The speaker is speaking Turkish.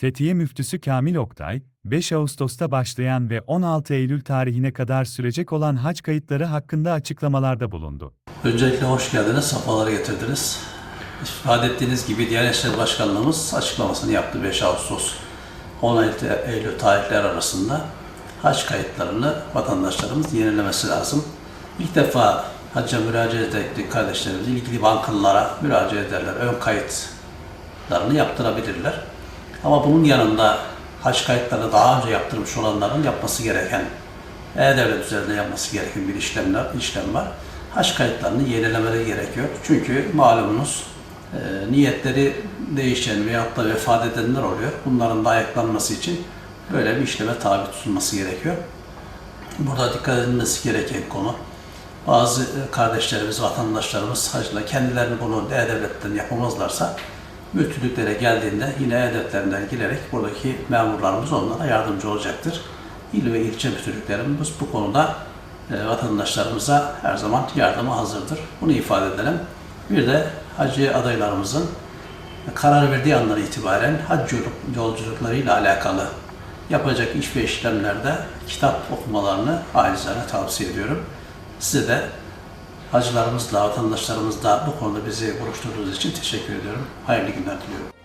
Fethiye Müftüsü Kamil Oktay, 5 Ağustos'ta başlayan ve 16 Eylül tarihine kadar sürecek olan hac kayıtları hakkında açıklamalarda bulundu. Öncelikle hoş geldiniz, safaları getirdiniz. İfade ettiğiniz gibi Diyanet İşleri Başkanlığımız açıklamasını yaptı 5 Ağustos 16 Eylül tarihler arasında hac kayıtlarını vatandaşlarımız yenilemesi lazım. İlk defa hacca müracaat ettik kardeşlerimiz ilgili bankalara müracaat ederler. Ön kayıtlarını yaptırabilirler. Ama bunun yanında hac kayıtlarını daha önce yaptırmış olanların yapması gereken e-Devlet üzerinde yapması gereken bir işlemler, işlem var. Haç kayıtlarını yenilemeleri gerekiyor. Çünkü malumunuz e, niyetleri değişen veyahut da vefat edenler oluyor. Bunların da ayaklanması için böyle bir işleme tabi tutulması gerekiyor. Burada dikkat edilmesi gereken konu bazı kardeşlerimiz, vatandaşlarımız hacla kendilerini bunu E-Devlet'ten yapamazlarsa müftülüklere geldiğinde yine E-Devletlerinden girerek buradaki memurlarımız onlara yardımcı olacaktır. İl ve ilçe müftülüklerimiz bu konuda e, vatandaşlarımıza her zaman yardıma hazırdır. Bunu ifade edelim. Bir de hacı adaylarımızın karar verdiği andan itibaren hac yol- yolculuklarıyla alakalı yapacak iş ve işlemlerde kitap okumalarını ailesine tavsiye ediyorum. Size de hacılarımızla, vatandaşlarımızla bu konuda bizi buluşturduğunuz için teşekkür ediyorum. Hayırlı günler diliyorum.